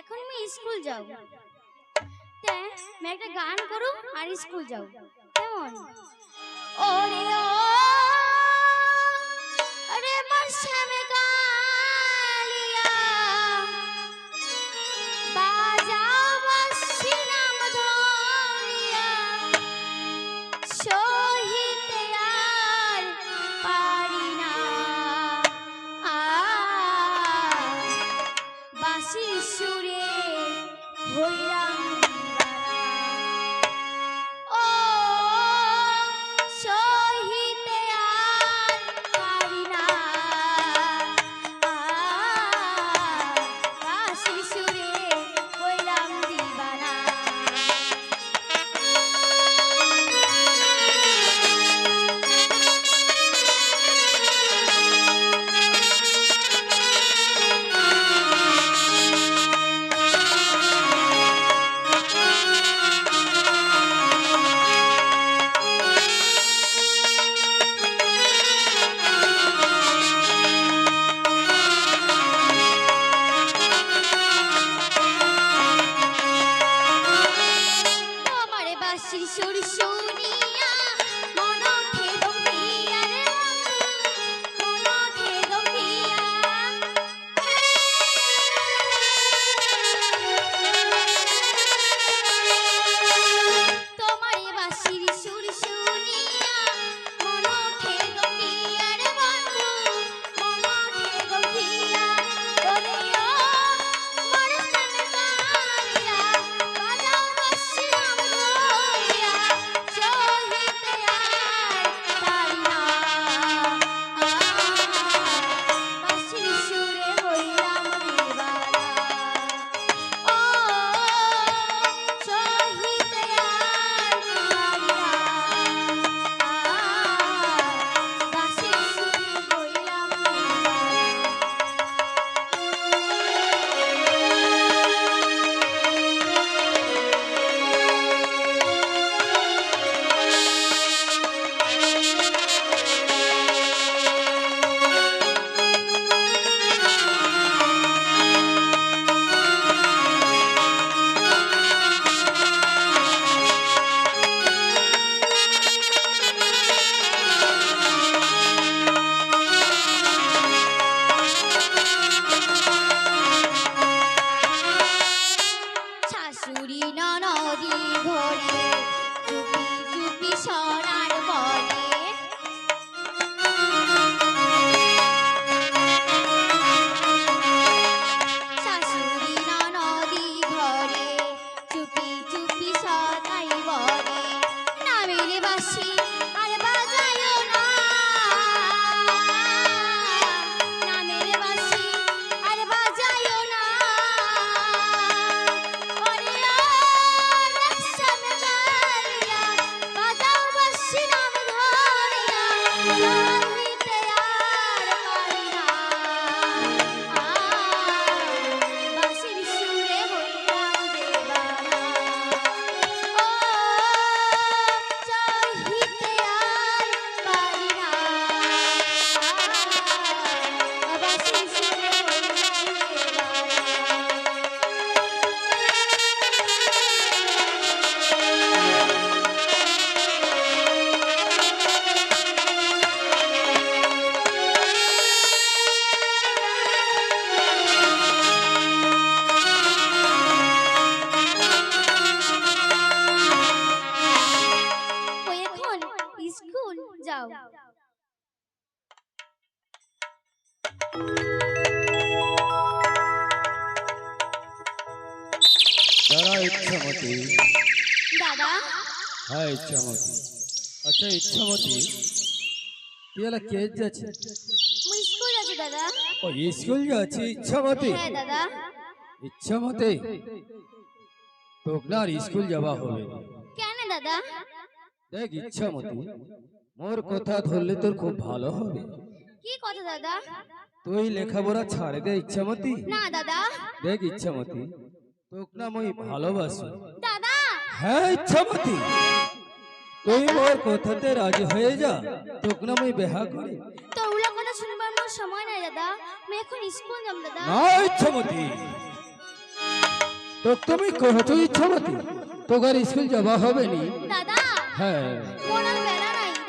এখন আমি স্কুল যাও একটা গান করো আর স্কুল যাও। কেমন? ওরে বিশ্বমতি তুই হলো কে স্কুল যাচ্ছি দাদা। ও স্কুল যাচ্ছি ইচ্ছামতি? হ্যাঁ দাদা। স্কুল যাওয়া হবে। কেন দাদা? দেখ মোর কথা ধরলে তোর খুব ভালো হবে। তুই লেখাপড়া ছাড়ে দে ইচ্ছা মতি দাদা। দেখ ইচ্ছামতি তোকে না মই ভালোবাসি। দাদা! হ্যাঁ ইচ্ছামতি। তুই মোর কথাতে রাজি হয়ে যা। তোকে না মুই বেহা করি। তো ওগুলা কথা শুনবার মোর সময় নাই দাদা। আমি এখন স্কুল যাম দাদা। না ইচ্ছামতি। তোকে তুমি কহছো ইচ্ছামতি? তোকার স্কুল যাওয়া হবে নি। দাদা হ্যাঁ। মোর আর নাই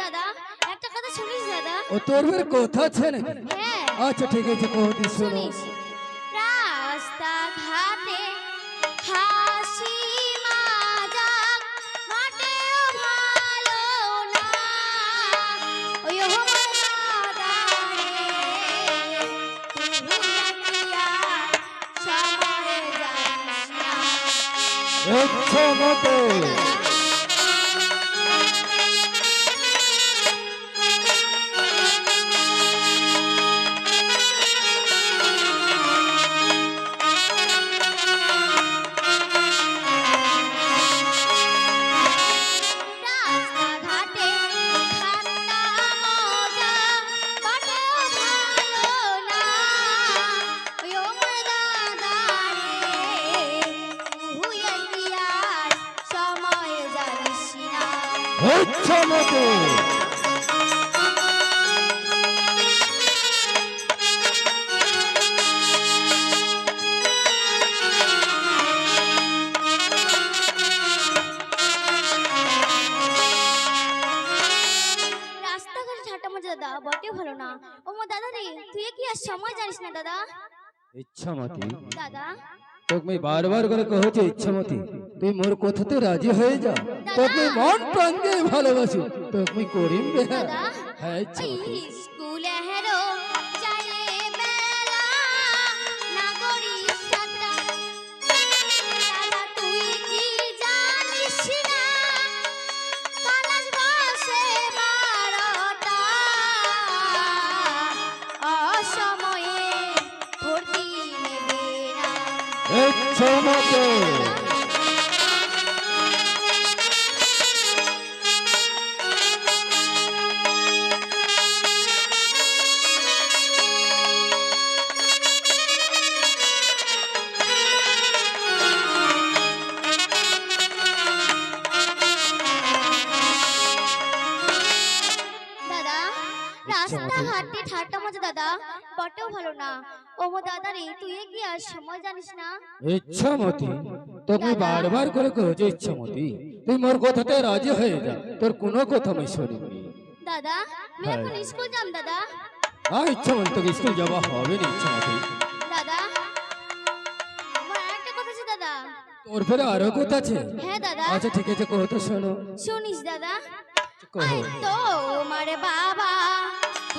দাদা। একটা কথা শুনিস দাদা? ও তোর কথা আছে নাকি হ্যাঁ। আচ্ছা ঠিক আছে কহ দিস শুনিস। ইচ্ছামতি দাদা রে তুই কি আর সময় জানিস না দাদা? ইচ্ছামতি। দাদা? তোকে বারবার করে কহছি ইচ্ছামতি। তুই মোর কথাতে রাজি হয়ে যা। তোকে মন প্রাণ দিয়ে ভালোবাসি। তোকে করিম দাদা? হ্যাঁ স্কুলে হেরো রাস্তাঘাটে ঠাট্টা মজা দাদা। বটেও ভালো না। ও মো দাদা রে তুই কি আর সময় জানিস না? ইচ্ছামতি তোকে বারবার করে কহছি ইচ্ছামতি তুই মোর কথাতে রাজি হয়ে যা তোর কোনো কথা আমি শুনিনি। দাদা আমি হ্যাঁ। এখন স্কুল যাম দাদা। না ইচ্ছামতি তোকে স্কুল যাওয়া হবে না ইচ্ছামতি দাদা আমার একটা কথা আছে দাদা। তোর ফেরে আরও কথা আছে? হ্যাঁ দাদা। আচ্ছা ঠিক আছে তো শোনো। শুনিস দাদা। তো মারে বাবা।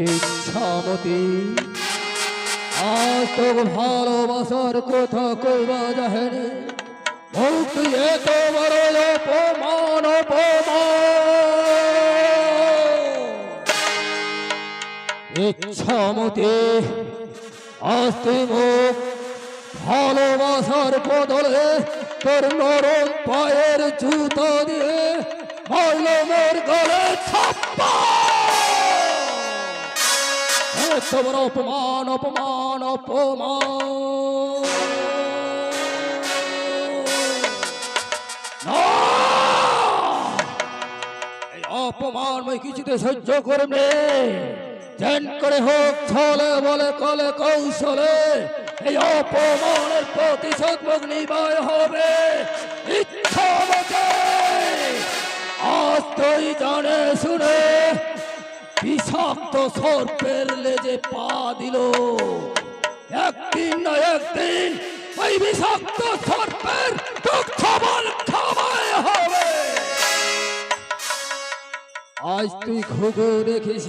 ইচ্ছামতি আজ তোর ভালোবাসার কথা কইবা যাহেনি মুখ এত বড় অপমান ইচ্ছামতি আজ তুই মুখ ভালোবাসার বদলে তোর নরম পায়ের জুতো দিয়ে মলমের গলে তোমার অপমান অপমান অপমান। অপমান কিছুতে সহ্য করবে যেন করে হোক, ছলে বলে, কলে কৌশলে এই অপমানের প্রতিশোধ নিবায় হবে। ইচ্ছা মতে আজ তুই জানে শুনে বিষাক্ত সর্পের লেজে পা দিল। একদিন না একদিন ওই বিষাক্ত সর্পের দুঃখ বল হবে। আজ তুই ঘুঘু দেখিস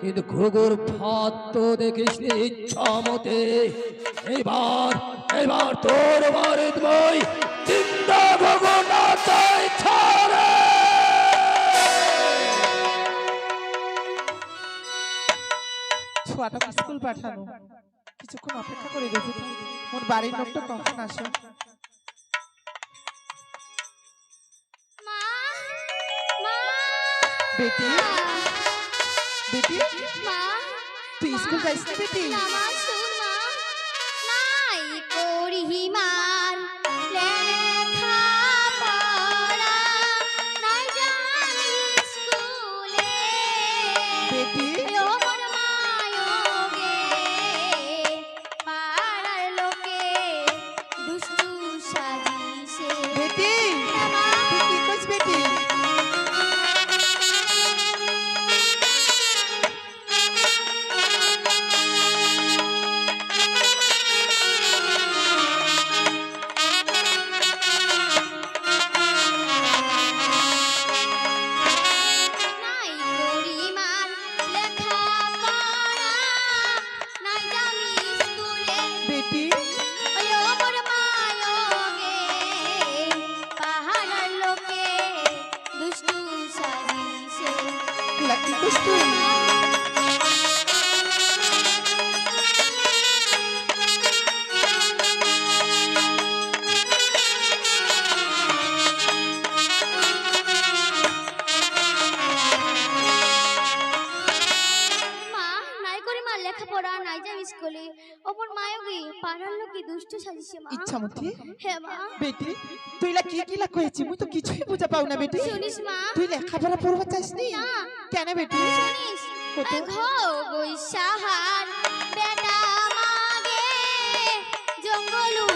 কিন্তু ঘুঘুর ভাত তো দেখিস ইচ্ছা মতে এবার এবার তোর বাড়িত মই চিন্তা ঘুঘু না চাই ছাড়ে। ছোয়াটা স্কুল পাঠানো কিছুক্ষণ অপেক্ষা করে দেখি। মোর বাড়ির লোকটা কখন আসে? মা মা। বেটি? বেটি? মা তুই স্কুল মা, যাইস না বেটি? আমার শুন মা। নাই করি মার বেটি তুই লা কি কি লা কইছি? মুই তো কিছুই বুঝা পাও না বেটি। শুনিস মা? তুই লেখাপড়া পড়বা চাইস নি। কেন বেটি? শুনিস। কত? ঘগই সাহার বেটা মাগে জঙ্গলু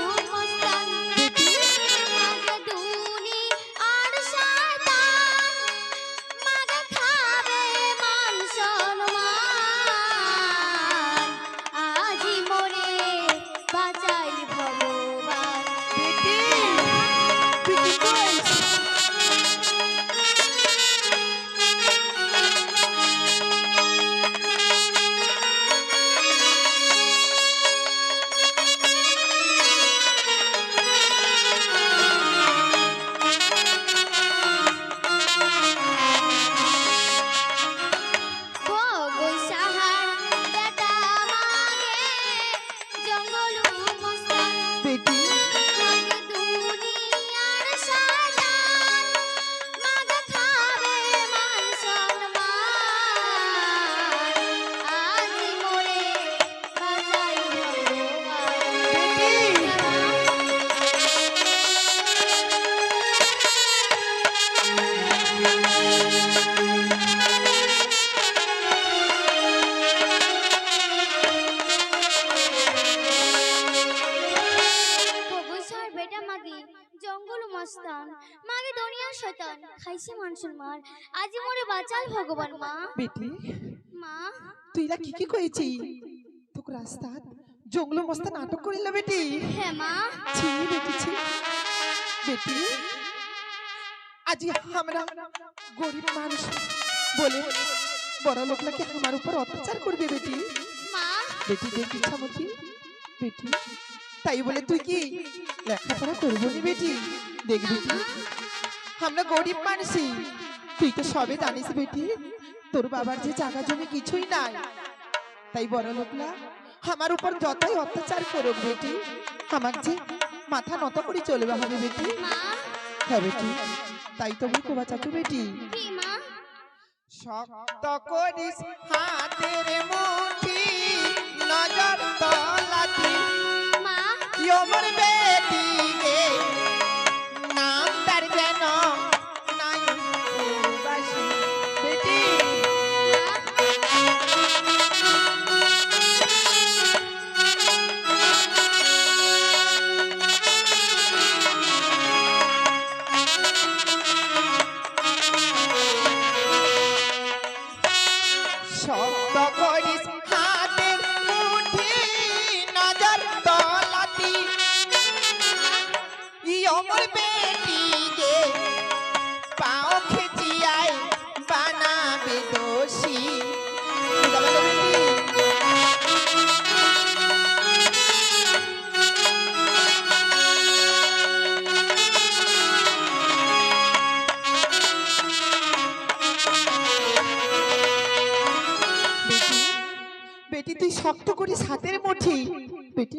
মানুষের মার আজি মোরে বাঁচাল ভগবান মা। বেটি মা। তুই কি কি কইছি? তোকে রাস্তাত জঙ্গল মস্ত নাটক করিলা বেটি হ্যাঁ মা। ছি বেটি ছি। বেটি আজি আমরা গরিব মানুষ বলে বড় লোক নাকি আমার উপর অত্যাচার করবে বেটি মা। বেটি দেখ ইচ্ছামতি বেটি তাই বলে তুই কি লেখাপড়া করব নি বেটি দেখ বেটি আমরা গরিব মানুষই। তুই তো সবে জানিস বেটি তোর বাবার যে জায়গা জমি কিছুই নাই। তাই বড় লোকলা আমার উপর যতই অত্যাচার করুক বেটি আমার যে মাথা নত করে চলবে হবে বেটি। হ্যাঁ বেটি তাই তো আমি কোবা চাচু বেটি শক্ত করিস হাতের মুঠি নজর তলাতি মা। ইয়মর বেটি গে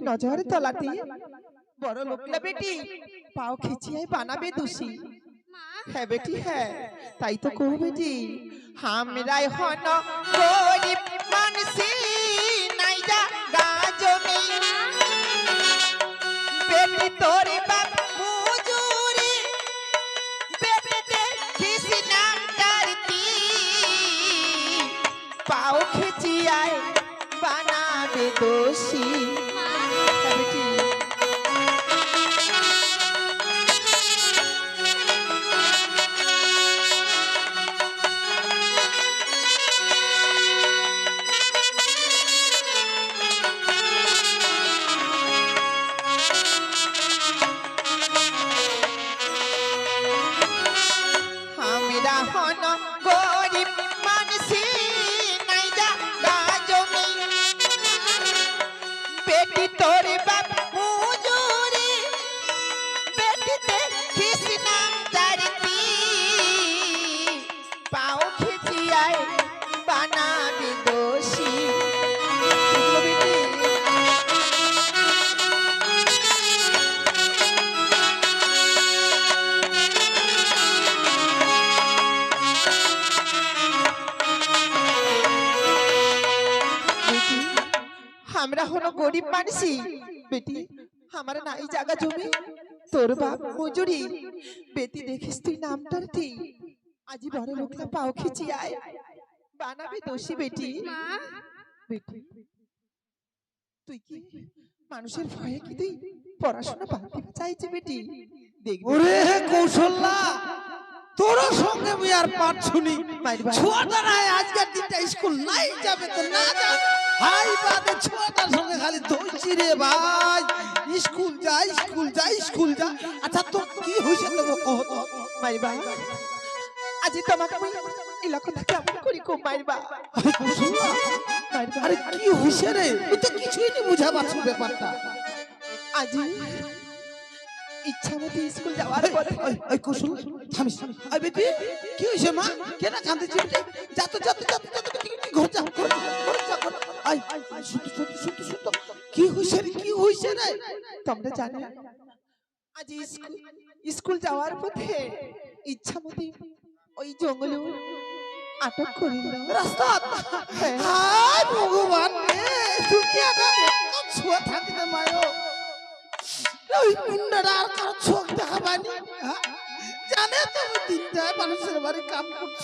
নজর তলাতে। বড় লোকলা বেটি? পাও খিচিয়াই বানাবে দোষী। মা? হ্যাঁ বেটি হ্যাঁ তাই তো কহু বেটি। হামরাই হন গরিব মানসি নাই যা গাজমি বেটি তোর বাপ মুজুরি বেটি দেখিস নাম করতি পাও খিচিয়াই বানাবে দোষী। তোর বাপ মজুরি। বেটি দেখিস তুই নামটার ঠিক আজি বড় লোকলা পাও খিচি আয় বানাবি দোষী বেটি বেটি তুই কি মানুষের ভয়ে কি তুই পড়াশোনা বাদ দিতে চাইছি বেটি? দেখবি। ওরে কৌশল্যা তোর সঙ্গে আমি আর পারছুনি। ছোয়াটা নাই আজকের দিনটা স্কুল নাই যাবে তো না যা হাই বাদে ছোটার সঙ্গে খালি দৌড়ছি রে ভাই। স্কুল যা স্কুল যা স্কুল যা। আচ্ছা তো কি হয়েছে তো কহ তো? মাইরবা আজি তোমাকে আমি এলাকা থেকে কেমন করি খুব মাইরবা আরে কৌশল্যা মাইরবা আরে কি হয়েছে রে? তুই তো কিছুই নি বুঝা পারছি ব্যাপারটা। আজি ইচ্ছা মতো স্কুল যাওয়ার পরে ওই কৌশল থামিস। বেটি কি হয়েছে মা? কেন কাঁদছিস বেটি যা তো যা তো যা তো যা তো বেটি বেটি, ঘর যা ঘর যা ঘর। আই কি হয়েছে রে কি হয়েছে রে? তোমরা জানো আজ স্কুল স্কুল যাওয়ার পথে ইচ্ছা মতো ওই জঙ্গলে আটক করিল রাস্তা হ্যাঁ। ভগবান রে এত ছোঁয়া থাকতে মায়ো ওই আর কারও চোখ দেখা পায়নি হ্যাঁ? জানে তুমি তিনটায় মানুষের বাড়ি কাম করছ।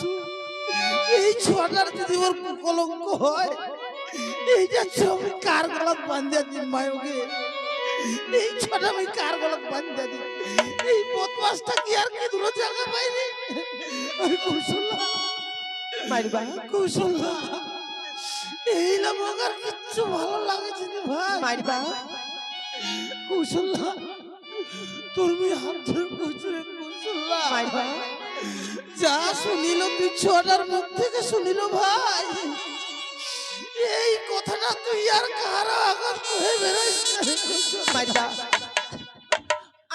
এই ছোয়াটার যদি ওর কলঙ্ক হয় এইটা ছবি কার গলাত বান্ধিয়া দিন মায়োকে এই ছোটা আমি কার গলাত বান্ধিয়া দিন? এই বদমাসটা কি আর কি দূর জায়গা পাইনি? ওই কৌশল্যা মারবা? কৌশল্যা এই না মগার কিচ্ছু ভালো লাগছে ভাই। মারবা? কৌশল্যা তোর মেয়ে হাত ধরে কৌশলে কৌশল্যা যা শুনিল তুই ছোটার মুখ থেকে শুনিল ভাই। এই কথাটা তুই আর কারও আগত কৌশল্যা। মারবা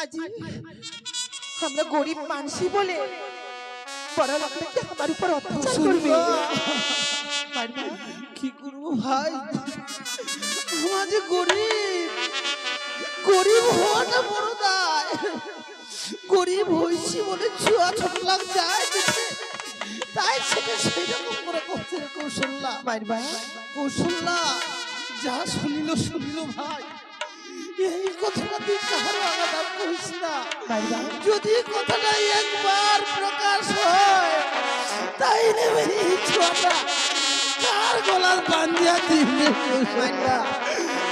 আজ আমরা গরিব মানুষই বলে বড় লোকটা কি আমার উপর অত্যাচার করবে? কি করব ভাই? আমার যে গরিব। গরিব হওয়াটা বড় দায়। গরিব হয়েছি বলে ছুয়া ছোট লাগ যায় তাই সেটা করে করছে কৌশল্যা। যা শুনিল শুনিল ভাই। এই কথাটা তুই আলাদা না। যদি কথাটা একবার প্রকাশ হয় তাই নেবে এই ছোয়াটা। কার গলার বান্ধিয়া দিবে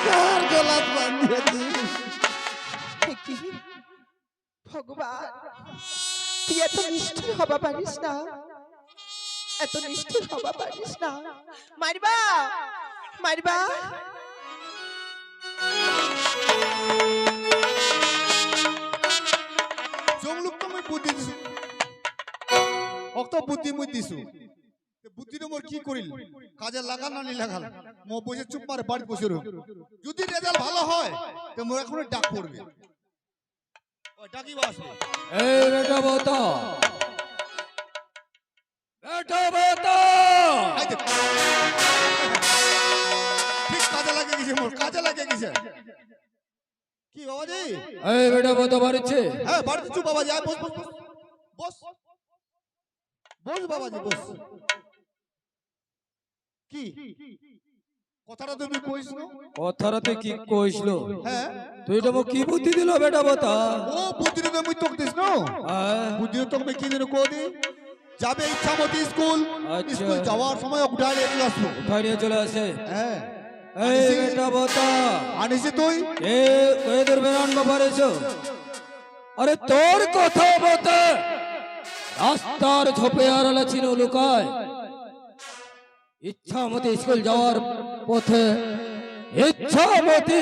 কার গলার বান্ধিয়া দিবে কি? ভগবান, তুই এত নিষ্ঠুর হবা পারিস না। এত নিষ্ঠুর হবা পারিস না। মারবা মারবা। বুদ্ধি দিছো। অক্ত বুদ্ধি মই দিছো। বুদ্ধিটা মোর কি করিল কাজে লাগাল না লাগাল মো বসে চুপ মারে বাড়ি বসে যদি রেজাল্ট ভালো হয়, তো মোর এখন ডাক পড়বে এই বেটা বতা। বেটা বতা। ঠিক কাজে লাগে গেছে মোর কাজে লাগে গেছে কি বাবাজি? এই বেটা বতা বাড়িছে। হ্যাঁ বাড়িতে চুপ বাবাজি আয় বস বস বস। বস। বস বাবাজি বস। কি? কথাটা তুমি কইস কথাটা তুই কি কইছিল হ্যাঁ। তুই এটা মোক কি বুদ্ধি দিল বেটা বতা? ও বুদ্ধিরে তো মুই তোক দিস না? হ্যাঁ? তোক মুই কি দিন কো যাবে ইচ্ছা মতো স্কুল। আচ্ছা। স্কুল যাওয়ার সময় উঠাই নিয়ে চলে আসব উঠাই নিয়ে চলে আসে। হ্যাঁ। এই বেটা বতা। আনিসে তুই? এ এদের বেরান বাবারেছ আরে তোর কথা বলতে রাস্তার ঝোপে আড়ালে ছিল লুকায় ইচ্ছা মতো স্কুল যাওয়ার পথে ইচ্ছা মতো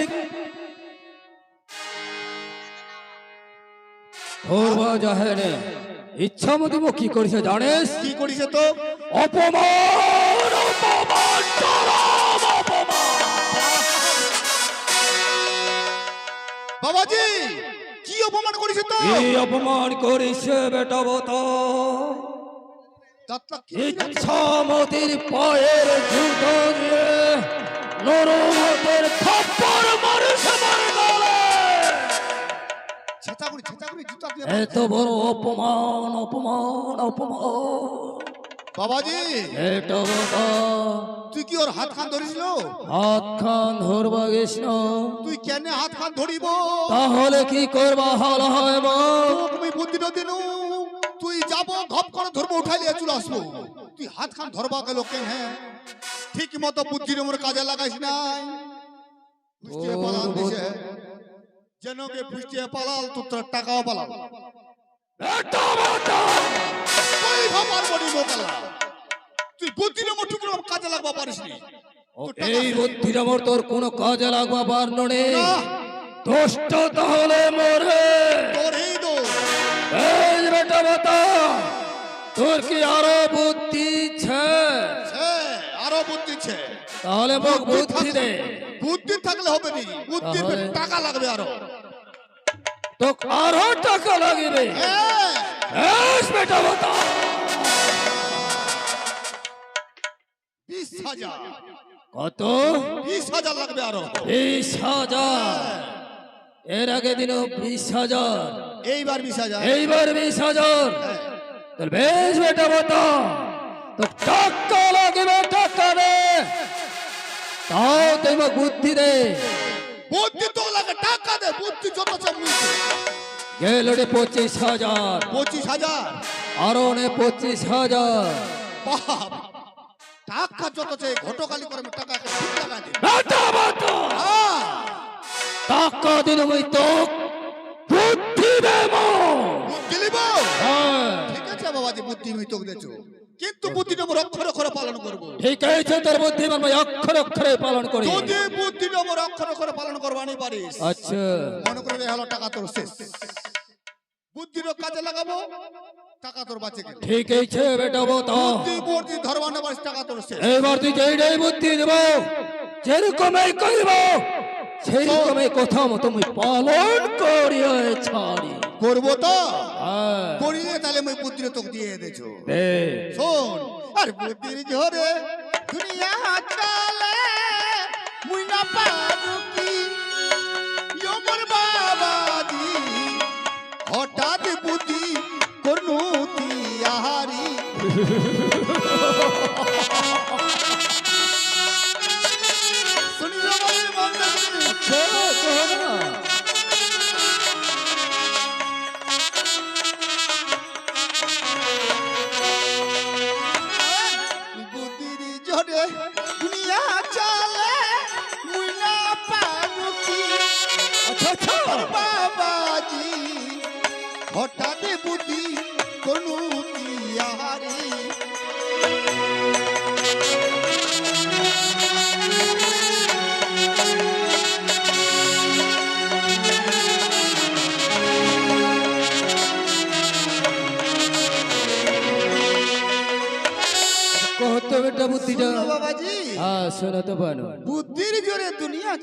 ইচ্ছা মতো মো কি করেছে জানিস? কি করিছে তো? অপমান অপমান। বাবাজি কি অপমান করিছে তো? এই অপমান করিছে বেটা বতা। ইচ্ছামতির পায়ের জুতো দিয়ে নরমতের জুতা দিয়ে এত বড় অপমান অপমান অপমান। বাবাজি। এটা বতা তুই কি ওর হাত খান ধরিছিল হাত খান ধরবা গেছ না। তুই কেন হাত খান ধরিব? তাহলে কি করবা হাল হয় মা তোকে আমি দিনু তুই যাব ঘপ করে ধরবো উঠাই লিয়ে চলে আসব। তুই হাত খান ধরবা গেল কেন হ্যাঁ। ঠিক মতো বুদ্ধির মোর কাজে লাগাইস নাই। পালাল দিছে। যেন কে ফুষ্টিয়ে পালাল তো তোর টাকাও পালাল। তুই বুদ্ধির মোর টুকরো কাজে লাগবা পারিস নি। এই বুদ্ধির আমার তোর কোনো কাজে লাগবা না, দুষ্ট তাহলে মরে তোর এই আরও বুদ্ধি ছে তাহলে মোক বুদ্ধি দে। বুদ্ধি থাকলে হবে নি। বুদ্ধি টাকা লাগবে আরও। তো আরও টাকা লাগিবে হ্যাঁ। বেটা বতা। বিশ হাজার। কত? বিশ হাজার লাগবে আরও। বিশ হাজার। এর আগে দিন বিশ হাজার। এইবার বিশ হাজার এইবার বিশ হাজার বেশ বেটা বতা তো টাকা লাগবে টাকা দে তাও তুই বুদ্ধি দে। বুদ্ধি তো লাগে টাকা দে বুদ্ধি যত চাপ মিলছে গেল রে পঁচিশ হাজার। পঁচিশ হাজার। আরও নে পঁচিশ হাজার। বাপ টাকা যত চাই ঘটকালি করে টাকা ঠিক লাগা দে টাকা দিন মুই তো বুদ্ধি দেবো। বুদ্ধি হ্যাঁ। ঠিক আছে বাবাজি বুদ্ধি আমি তোকে দেছো কিন্তু বুদ্ধিটা মোর অক্ষরে অক্ষরে পালন করব। ঠিক আছে তোর বুদ্ধি মানে অক্ষরে অক্ষরে পালন করি। যদি বুদ্ধিটা মোর অক্ষরে অক্ষরে পালন করবানি পারিস আচ্ছা। মনে করে হলো টাকা তোর শেষ। কাজে লাগাবো টাকা তোর বাঁচে গেল। ঠিক আছে বেটা বতা। বুদ্ধি বুদ্ধি ধরবানে পারিস টাকা তোর শেষ। এবার তুই বুদ্ধি দেব যেরকমই করিব সেই রকমই কথা মতো মুই পালন করিয়া ছাড়ি। করব তো? হ্যাঁ। করিলে তাহলে মই বুদ্ধির তোকে দিয়ে দেছো শোন আর বুদ্ধির ঝরে দুনিয়া চলে মুই না পারু কি? ইয়মর বাবাজি হঠাৎ বুদ্ধি করনু তিয়ারি শুনিল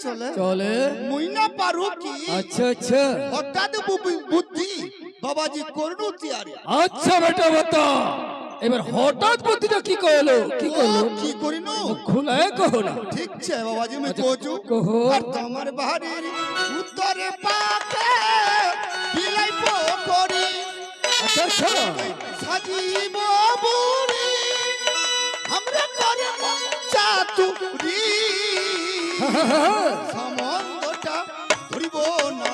চলে। চলে। মুই না পারু কি আচ্ছা আচ্ছা। হঠাৎ বুদ্ধি বাবাজি করনু তিয়ারি আচ্ছা বেটা বাতা এবার হঠাৎ বুদ্ধিটা কি কইলো? কি কইলো? কি করিনু? খুলায় কহো না। ঠিক আছে বাবাজি আমি আচ্ছা, কোচু কহো। আর তোমার বাড়ির উত্তরে পাকে বিলাই পোখরি আচ্ছা আচ্ছা সাজিব বুড়ি। আমরা করে চাতুরি। সম্বন্ধটা ধরিব না।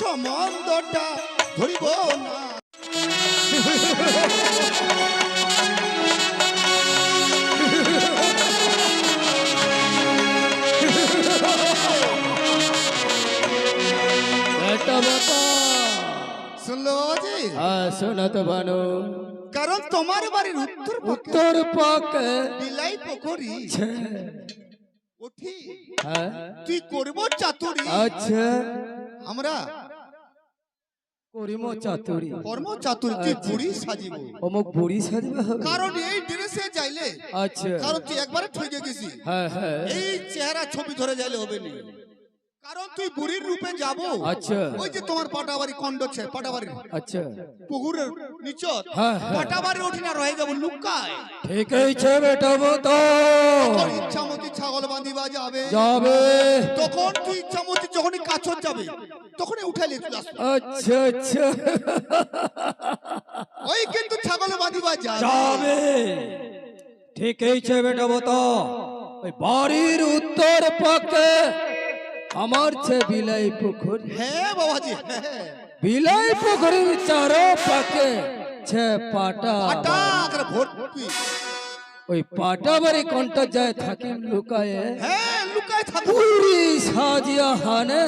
সম্বন্ধটা ধরিব না শুনলো শোনা তো বানো তোমার বাড়ির উত্তর উত্তর পাকে বিলাই পোখরি ছে। উঠি। হ্যাঁ। তুই করব চাতুরি। আচ্ছা। আমরা করিম চাতুরি। কর্ম চাতুরি। তুই আচ্ছা। বুড়ি সাজিব। অমুক বুড়ি সাজবে কারণ এই ড্রেসে যাইলে আচ্ছা। কারণ তুই একবারে ঠকে গেছি হ্যাঁ হ্যাঁ। এই চেহারা ছবি ধরে যাইলে হবে না। কারণ তুই বুড়ির রূপে যাব। আচ্ছা। ওই যে তোমার পাটাবাড়ি খন্ড ছে পাটাবাড়ি। আচ্ছা। পুকুরের নিচত হ্যাঁ, হ্যাঁ। পাটাবাড়ি উঠি না রয়ে যাব লুকায়। ঠিক আছে বেটা বাতা তোর ইচ্ছা মতো ছাগল বাঁধিবা যাবে যাবে। তখন তুই ইচ্ছা মতো যখনই কাছর যাবে তখনই উঠাইলে তুই আচ্ছা আচ্ছা। ওই কিন্তু ছাগল বাঁধিবা যাবে। ঠিক আছে বেটা বাতা ওই বাড়ির উত্তর পাকে আমার ছে বিলাই পুকুর হ্যাঁ বাবাজি বিলাই পুকুরের চারো পাকে ছে পাটা পাটা করে ভর্তি। ওই পাটা বাড়ি কোনটা যায় থাকে লুকায়ে? হ্যাঁ লুকায় থাকো। পুরি সাজিয়া হানে।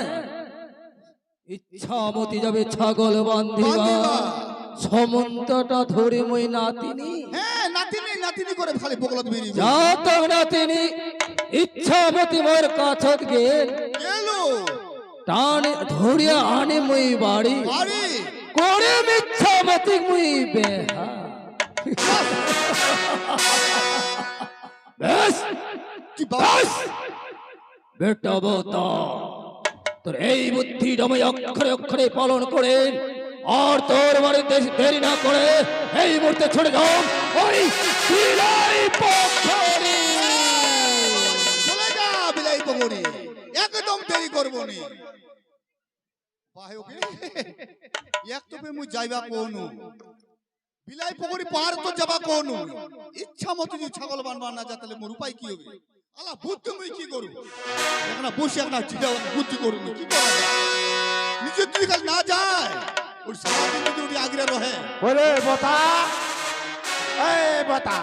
ইচ্ছা মতি যাবে ছাগল বান্ধিবা। সমন্তটা ধরে মই নাতিনি। হ্যাঁ নাতিনি নাতিনি করে খালি বগলত বেরিয়ে যা তো নাতিনি ইচ্ছা মতি মোর কাছত গে গেল। টানে ধরিয়া আনে মই বাড়ি। বাড়ি। করে মিচ্ছা মতি মুই বেহা। বেশ। কি ব্যাস! বেটা বতা তোর এই বুদ্ধি আমি অক্ষরে অক্ষরে পালন করে। আর তোর বাড়িতে দেরি না করে এই মুহূর্তে ছড়ে যাও। ওই বিলাই পোখরি চলে যা বিলাই পকড়ি একদম দেরি করব নি। ওকে এক তো মুই যাইবা কোনু? বিলাই পকড়ি পার তো যাবা কোনু? ইচ্ছা মতো যদি ছাগল বানবা না যা, তাহলে মোর উপায় কি হবে? আলা, বুদ্ধি মুই কি করু? এখন বসে এখন বুদ্ধি করু কি করা নিজে তুই কাল না যায় ওই সারাদিন যদি ওটি আগরে রহে বলে বতা এই বতা